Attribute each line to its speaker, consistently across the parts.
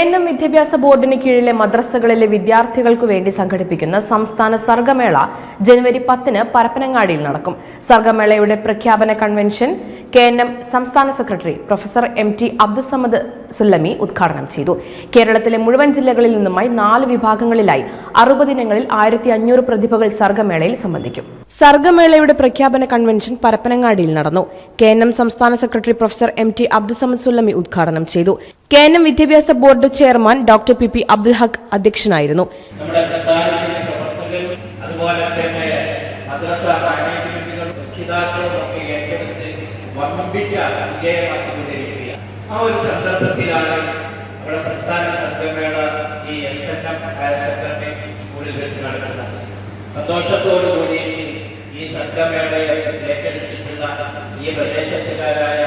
Speaker 1: N വിദ്യാഭ്യാസ ബോർഡിന് കീഴിലെ മദ്രസകളിലെ വിദ്യാർത്ഥികൾക്കു വേണ്ടി സംഘടിപ്പിക്കുന്ന സംസ്ഥാന സർഗമേള ജനുവരി പത്തിന് പരപ്പനങ്ങാടിയിൽ നടക്കും. സർഗമേളയുടെ പ്രഖ്യാപന കൺവെൻഷൻ കെ എൻ എം സംസ്ഥാന secretary professor M T Abdussamad Sullami ഉദ്ഘാടനം ചെയ്തു. കേരളത്തിലെ മുഴുവൻ ജില്ലകളിൽ നിന്നുമായി നാല് വിഭാഗങ്ങളിലായി അറുപതിനങ്ങളിൽ ആയിരത്തി അഞ്ഞൂറ് പ്രതിഭകൾ സർഗമേളയിൽ സംബന്ധിക്കും. സർഗമേളയുടെ പ്രഖ്യാപന കൺവെൻഷൻ പരപ്പനങ്ങാടിയിൽ നടന്നു. കെ എൻ എം സംസ്ഥാന secretary professor M T Abdussamad Sullami ഉദ്ഘാടനം ചെയ്തു. കെ എൻ എം വിദ്യാഭ്യാസ board chairman doctor P P Abdul Haq അധ്യക്ഷനായിരുന്നു.
Speaker 2: അതുപോലെ തന്നെ നമ്മുടെ ഈ സന്തോഷത്തോടുകൂടി ഈ സംഘമേളയെ ഏറ്റെടുത്തിട്ടുള്ള ഈ പ്രദേശത്തുകാരായ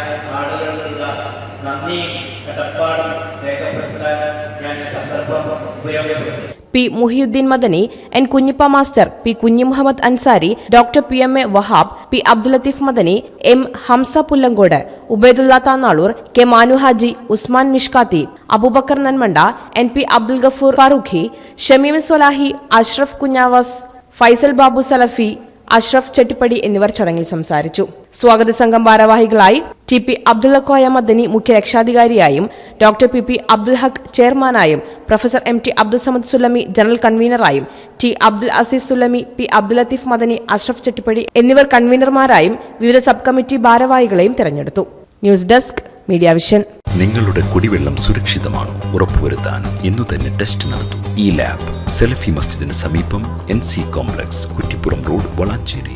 Speaker 2: നന്ദി കടപ്പാടും രേഖപ്പെടുത്താൻ ഞാൻ സന്ദർഭം ഉപയോഗപ്പെടുത്തി
Speaker 1: P Muhiyuddin Madani N Kunhippa master P Kunhi Muhammad Ansari doctor P M A Wahab P Abdul Latheef Madani M Hamza Pullangode Ubaidulla Thannalur K Manu Haji Usman Mishkathi Abubakker Nanmanda N P Abdul Gafoor Farooqi Shameem Solahi Ashraf Kunhavas Faisal Babu Salafi Ashraf Chettippadi എന്നിവർ ചടങ്ങിൽ സംസാരിച്ചു. സ്വാഗത സംഘം ഭാരവാഹികളായി T P Abdullakoya Madani മുഖ്യ രക്ഷാധികാരിയായും doctor P P Abdul Haq ചെയർമാനായും professor M T Abdul Samad Sullami general കൺവീനറായും T Abdul Azeez Sullami P Abdul Latheef Madani Ashraf Chettippadi എന്നിവർ കൺവീനർമാരായും വിവിധ സബ് കമ്മിറ്റി ഭാരവാഹികളെയും തെരഞ്ഞെടുത്തു. News desk media vision.
Speaker 3: നിങ്ങളുടെ കുടിവെള്ളം സുരക്ഷിതമാണ്? ഉറപ്പുവരുത്താൻ ഇന്നു തന്നെ ടെസ്റ്റ് നടത്തൂ. ഈ ലാബ് സെലഫി മസ്ജിദിന് സമീപം N C complex Kuttippuram road Valanchery.